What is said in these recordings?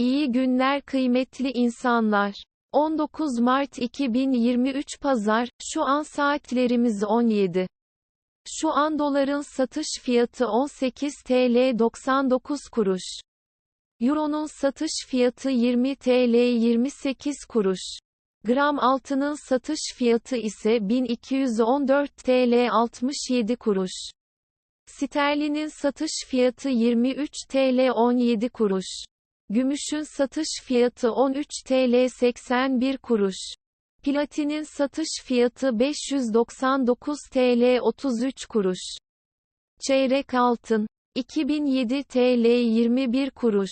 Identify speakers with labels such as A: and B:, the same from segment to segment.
A: İyi günler kıymetli insanlar. 19 Mart 2023 Pazar, şu an saatlerimiz 17. Şu an doların satış fiyatı 18 TL 99 kuruş. Euro'nun satış fiyatı 20 TL 28 kuruş. Gram altının satış fiyatı ise 1214 TL 67 kuruş. Sterlinin satış fiyatı 23 TL 17 kuruş. Gümüşün satış fiyatı 13 TL 81 kuruş. Platinin satış fiyatı 599 TL 33 kuruş. Çeyrek altın 2007 TL 21 kuruş.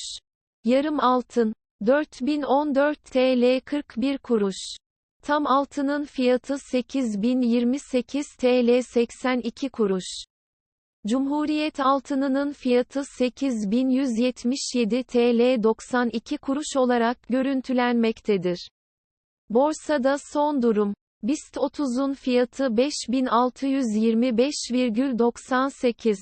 A: Yarım altın 4014 TL 41 kuruş. Tam altının fiyatı 8028 TL 82 kuruş. Cumhuriyet altınının fiyatı 8177 TL 92 kuruş olarak görüntülenmektedir. Borsada son durum. BIST 30'un fiyatı 5625,98.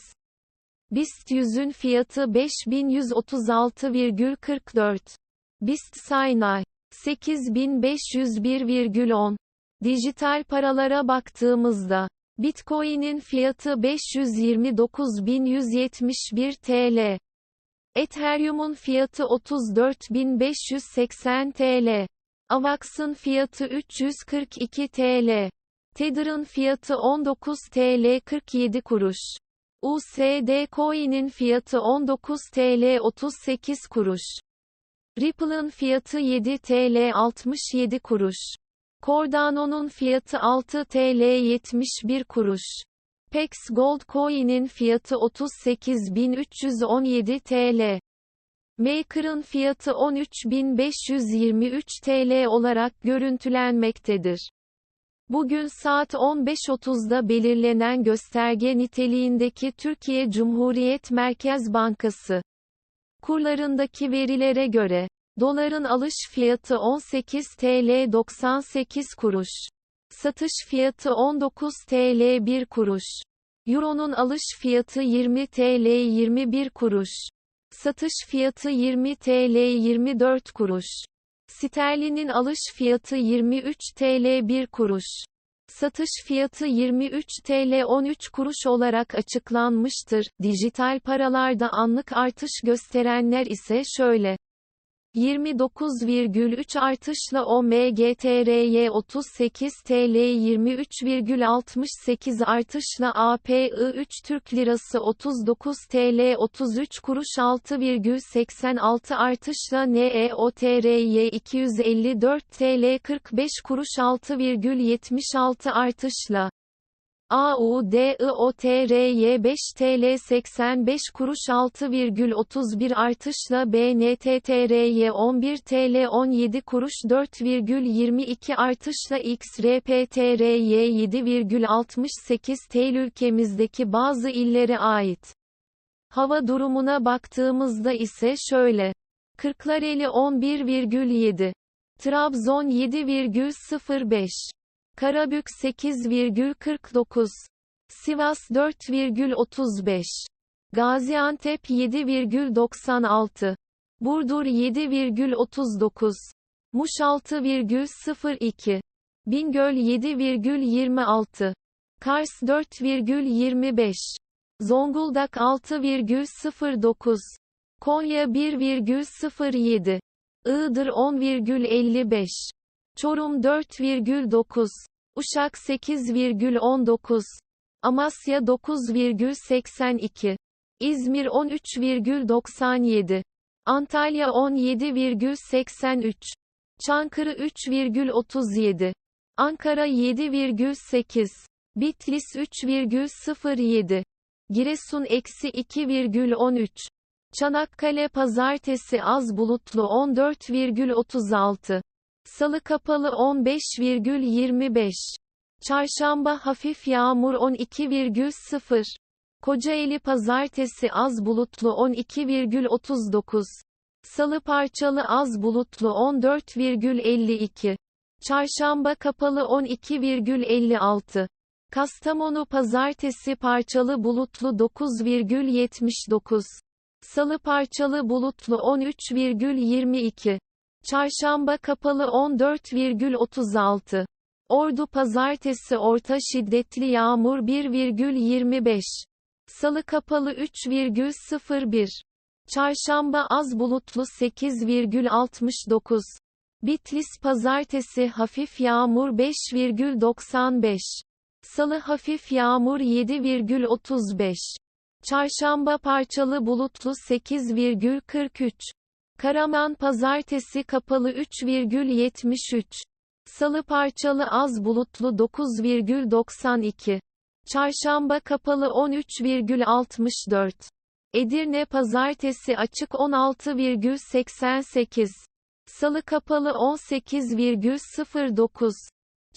A: BIST 100'ün fiyatı 5136,44. BIST Saynay 8501,10. Dijital paralara baktığımızda Bitcoin'in fiyatı 529.171 TL. Ethereum'un fiyatı 34.580 TL. Avax'ın fiyatı 342 TL. Tether'ın fiyatı 19 TL 47 kuruş. USD Coin'in fiyatı 19 TL 38 kuruş. Ripple'ın fiyatı 7 TL 67 kuruş. Cardano'nun fiyatı 6 TL 71 kuruş. Pex Gold Coin'in fiyatı 38.317 TL. Maker'ın fiyatı 13.523 TL olarak görüntülenmektedir. Bugün saat 15.30'da belirlenen gösterge niteliğindeki Türkiye Cumhuriyet Merkez Bankası kurlarındaki verilere göre Doların alış fiyatı 18 TL 98 kuruş. Satış fiyatı 19 TL 1 kuruş. Euro'nun alış fiyatı 20 TL 21 kuruş. Satış fiyatı 20 TL 24 kuruş. Sterlinin alış fiyatı 23 TL 1 kuruş. Satış fiyatı 23 TL 13 kuruş olarak açıklanmıştır. Dijital paralarda anlık artış gösterenler ise şöyle. 29,3 artışla OMGTRY 38 TL 23,68 artışla API 3 Türk Lirası 39 TL 33 kuruş 6,86 artışla NEOTRY 254 TL 45 kuruş 6,76 artışla AUDIOTRY 5 TL 85 kuruş 6,31 artışla BNTTRY 11 TL 17 kuruş 4,22 artışla XRPTRY 7,68 TL ülkemizdeki bazı illere ait. Hava durumuna baktığımızda ise şöyle. Kırklareli 11,7. Trabzon 7,05. Karabük 8,49. Sivas 4,35. Gaziantep 7,96. Burdur 7,39. Muş 6,02. Bingöl 7,26. Kars 4,25. Zonguldak 6,09. Konya 1,07. Iğdır 10,55. Çorum 4,9. Uşak 8,19. Amasya 9,82. İzmir 13,97. Antalya 17,83. Çankırı 3,37. Ankara 7,8. Bitlis 3,07. Giresun eksi 2,13. Çanakkale pazartesi az bulutlu 14,36. Salı kapalı 15,25. Çarşamba hafif yağmur 12,0. Kocaeli pazartesi az bulutlu 12,39. Salı parçalı az bulutlu 14,52. Çarşamba kapalı 12,56. Kastamonu pazartesi parçalı bulutlu 9,79. Salı parçalı bulutlu 13,22. Çarşamba kapalı 14,36. Ordu pazartesi orta şiddetli yağmur 1,25. Salı kapalı 3,01. Çarşamba az bulutlu 8,69. Bitlis pazartesi hafif yağmur 5,95. Salı hafif yağmur 7,35. Çarşamba parçalı bulutlu 8,43. Karaman pazartesi kapalı 3,73. Salı parçalı az bulutlu 9,92. Çarşamba kapalı 13,64. Edirne pazartesi açık 16,88. Salı kapalı 18,09.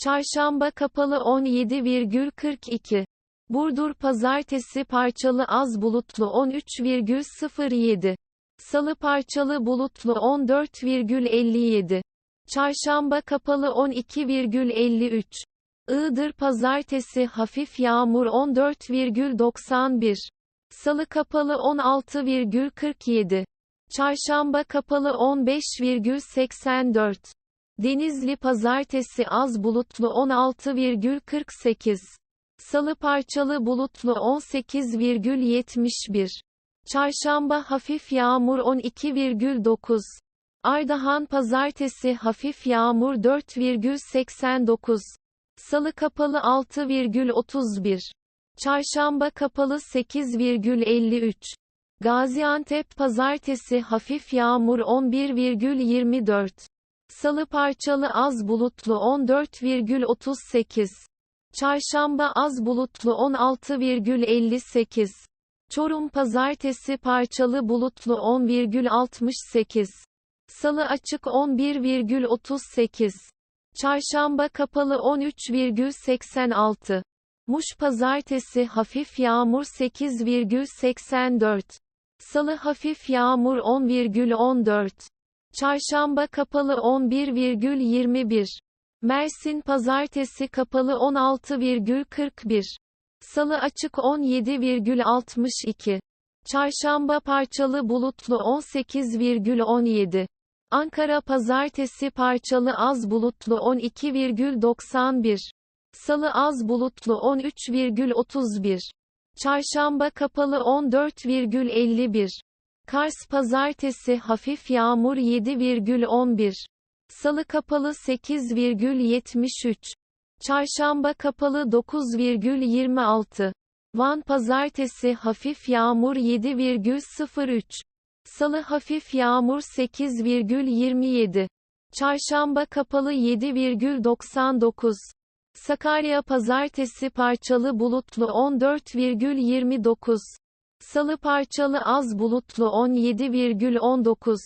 A: Çarşamba kapalı 17,42. Burdur pazartesi parçalı az bulutlu 13,07. Salı parçalı bulutlu 14,57. Çarşamba kapalı 12,53. Iğdır pazartesi hafif yağmur 14,91. Salı kapalı 16,47. Çarşamba kapalı 15,84. Denizli pazartesi az bulutlu 16,48. Salı parçalı bulutlu 18,71. Çarşamba hafif yağmur 12,9. Ardahan pazartesi hafif yağmur 4,89. Salı kapalı 6,31. Çarşamba kapalı 8,53. Gaziantep pazartesi hafif yağmur 11,24. Salı parçalı az bulutlu 14,38. Çarşamba az bulutlu 16,58. Çorum pazartesi parçalı bulutlu 10,68. Salı açık 11,38. Çarşamba kapalı 13,86. Muş pazartesi hafif yağmur 8,84. Salı hafif yağmur 10,14. Çarşamba kapalı 11,21. Mersin pazartesi kapalı 16,41. Salı açık 17,62. Çarşamba parçalı bulutlu 18,17. Ankara pazartesi parçalı az bulutlu 12,91. Salı az bulutlu 13,31. Çarşamba kapalı 14,51. Kars pazartesi hafif yağmur 7,11. Salı kapalı 8,73. Çarşamba kapalı 9,26. Van pazartesi hafif yağmur 7,03. Salı hafif yağmur 8,27. Çarşamba kapalı 7,99. Sakarya pazartesi parçalı bulutlu 14,29. Salı parçalı az bulutlu 17,19.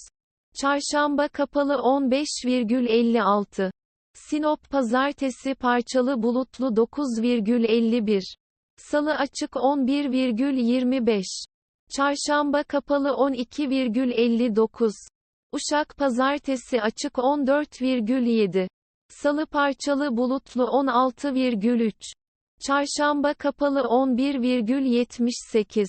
A: Çarşamba kapalı 15,56. Sinop pazartesi parçalı bulutlu 9,51. Salı açık 11,25. Çarşamba kapalı 12,59. Uşak pazartesi açık 14,7. Salı parçalı bulutlu 16,3. Çarşamba kapalı 11,78.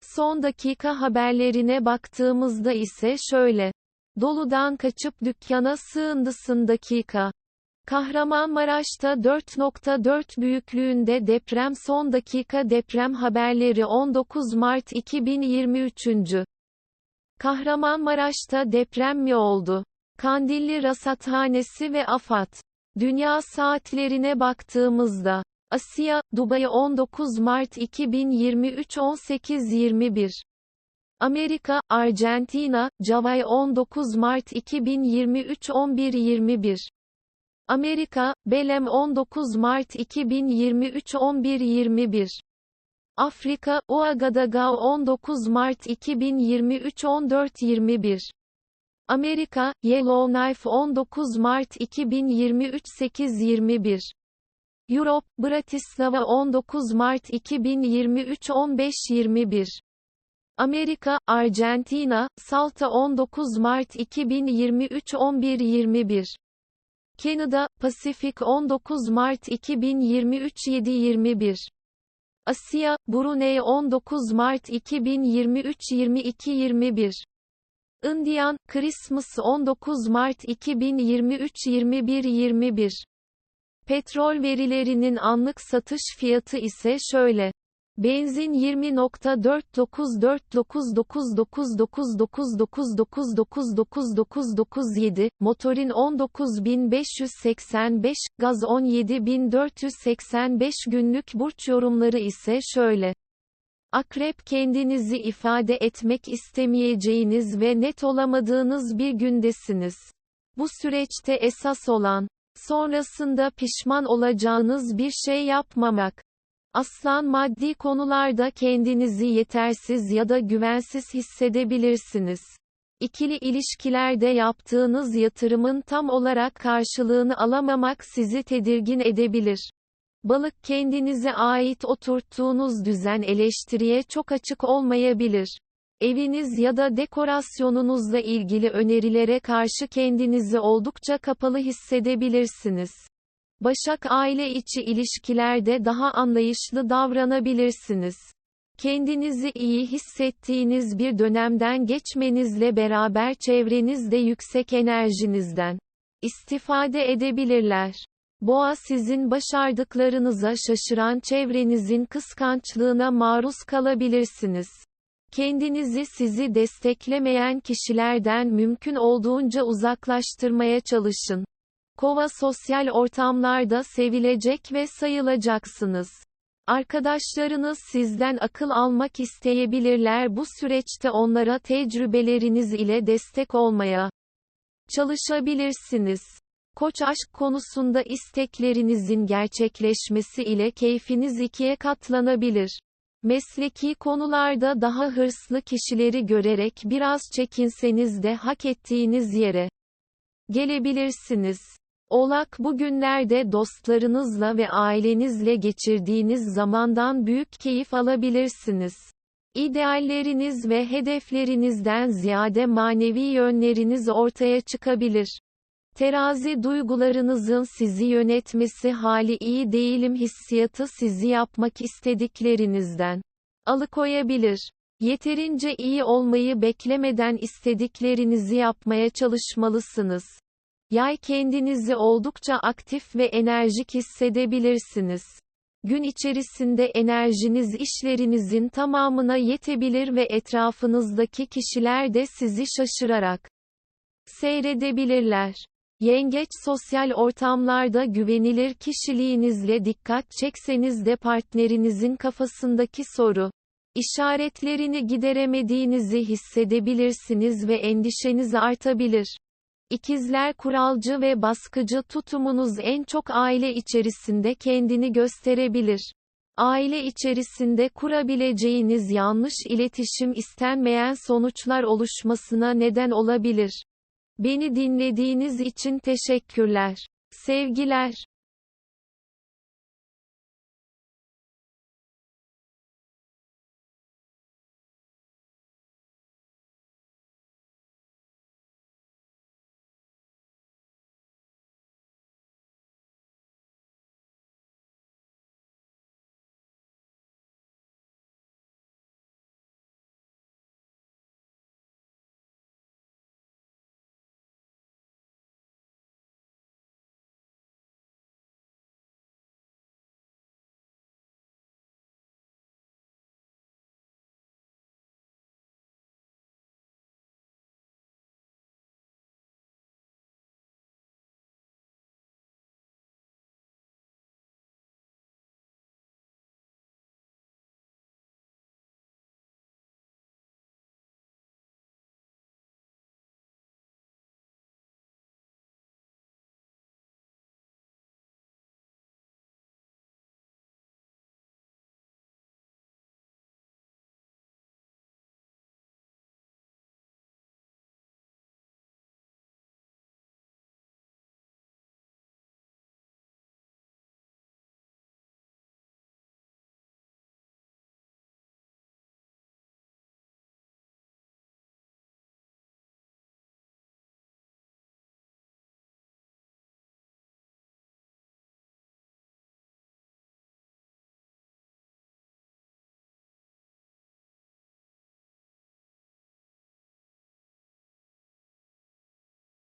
A: Son dakika haberlerine baktığımızda ise şöyle. Doludan kaçıp dükkana sığındısın dakika. Kahramanmaraş'ta 4.4 büyüklüğünde deprem son dakika deprem haberleri 19 Mart 2023. Kahramanmaraş'ta deprem mi oldu? Kandilli Rasathanesi ve AFAD. Dünya saatlerine baktığımızda Asya, Dubai 19 Mart 2023 18.21 Amerika, Arjantina, Javay 19 Mart 2023 11.21 Amerika, Belem 19 Mart 2023 11.21 Afrika, Ouagadougou 19 Mart 2023 14.21 Amerika, Yellowknife 19 Mart 2023 8.21 Europe, Bratislava 19 Mart 2023 15.21 Amerika, Arjantina, Salta 19 Mart 2023 11.21 Kanada, Pasifik 19 Mart 2023 7.21 Asya, Brunei 19 Mart 2023 22-21 Indian, Christmas 19 Mart 2023 21-21 Petrol verilerinin anlık satış fiyatı ise şöyle. Benzin 20.499999999999997, motorin 19585, gaz 17485 günlük burç yorumları ise şöyle. Akrep kendinizi ifade etmek istemeyeceğiniz ve net olamadığınız bir gündesiniz. Bu süreçte esas olan, sonrasında pişman olacağınız bir şey yapmamak. Aslan maddi konularda kendinizi yetersiz ya da güvensiz hissedebilirsiniz. İkili ilişkilerde yaptığınız yatırımın tam olarak karşılığını alamamak sizi tedirgin edebilir. Balık kendinize ait oturttuğunuz düzen eleştiriye çok açık olmayabilir. Eviniz ya da dekorasyonunuzla ilgili önerilere karşı kendinizi oldukça kapalı hissedebilirsiniz. Başak aile içi ilişkilerde daha anlayışlı davranabilirsiniz. Kendinizi iyi hissettiğiniz bir dönemden geçmenizle beraber çevrenizde yüksek enerjinizden istifade edebilirler. Boğa sizin başardıklarınıza şaşıran çevrenizin kıskançlığına maruz kalabilirsiniz. Kendinizi sizi desteklemeyen kişilerden mümkün olduğunca uzaklaştırmaya çalışın. Kova sosyal ortamlarda sevilecek ve sayılacaksınız. Arkadaşlarınız sizden akıl almak isteyebilirler bu süreçte onlara tecrübeleriniz ile destek olmaya çalışabilirsiniz. Koç aşk konusunda isteklerinizin gerçekleşmesi ile keyfiniz ikiye katlanabilir. Mesleki konularda daha hırslı kişileri görerek biraz çekinseniz de hak ettiğiniz yere gelebilirsiniz. Oğlak bugünlerde dostlarınızla ve ailenizle geçirdiğiniz zamandan büyük keyif alabilirsiniz. İdealleriniz ve hedeflerinizden ziyade manevi yönleriniz ortaya çıkabilir. Terazi duygularınızın sizi yönetmesi hali iyi değilim hissiyatı sizi yapmak istediklerinizden alıkoyabilir. Yeterince iyi olmayı beklemeden istediklerinizi yapmaya çalışmalısınız. Yay kendinizi oldukça aktif ve enerjik hissedebilirsiniz. Gün içerisinde enerjiniz işlerinizin tamamına yetebilir ve etrafınızdaki kişiler de sizi şaşırarak seyredebilirler. Yengeç sosyal ortamlarda güvenilir kişiliğinizle dikkat çekseniz de partnerinizin kafasındaki soru işaretlerini gideremediğinizi hissedebilirsiniz ve endişeniz artabilir. İkizler kuralcı ve baskıcı tutumunuz en çok aile içerisinde kendini gösterebilir. Aile içerisinde kurabileceğiniz yanlış iletişim istenmeyen sonuçlar oluşmasına neden olabilir. Beni dinlediğiniz için teşekkürler. Sevgiler.